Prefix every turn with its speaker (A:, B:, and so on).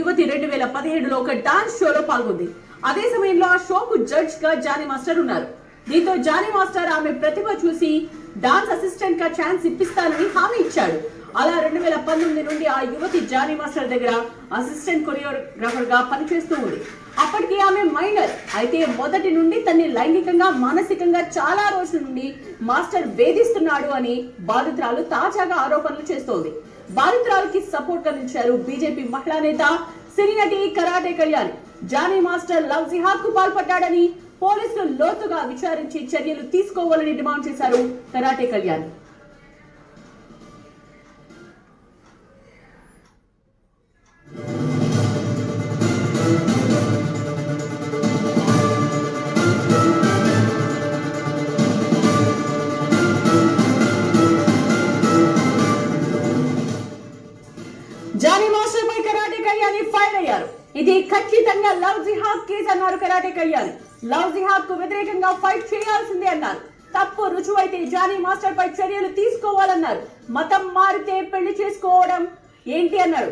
A: యువతి రెండు వేల పదిహేడులో ఒక డాన్స్ షోలో పాల్గొంది. అదే సమయంలో ఆ షోకు జడ్జ్గా జానీ మాస్టర్ ఉన్నారు. దీంతో జానీ మాస్టర్ ఆమె ప్రతిభ చూసి డాన్స్ అసిస్టెంట్గా ఛాన్స్ ఇప్పిస్తానని హామీ ఇచ్చాడు. అలా రెండు వేల పంతొమ్మిది నుండి ఆ యువతి జానీ మాస్టర్ దగ్గర అసిస్టెంట్ కొరియోగ్రాఫర్గా పనిచేస్తూ ఉంది. అప్పటికి ఆమె మైనర్ అయితే మొదటి నుండి తన్ని లైంగికంగా మానసికంగా చాలా రోజుల నుండి మాస్టర్ వేధిస్తున్నాడు అని బాధితురాలు తాజాగా ఆరోపణలు చేస్తోంది. బాధితురాలకి సపోర్ట్గా నిలిచారు బీజేపీ మహిళా నేత సినీ నటి Karate Kalyan. Jani master love జిహాద్కు పాల్పడ్డాడని పోలీసులు లోతుగా విచారించి చర్యలు తీసుకోవాలని డిమాండ్ చేశారు కరాటే కళ్యాణ్. జానీ మాస్టర్ పై కరాటే కయ్యాలి ఫైర్ అయ్యారు. ఇది ఖచ్చితంగా లవ్ జిహాద్ కేసు అన్నారు కరాటే కయ్యాలి. లవ్ జిహాద్కు వ్యతిరేకంగా ఫైట్ చేయాల్సిందే అన్నారు. తప్పు రుజువైతే జానీ మాస్టర్ పై చర్యలు తీసుకోవాలన్నారు. మతం మారితే పెళ్ళి చేసుకోవడం ఏంటి అన్నారు.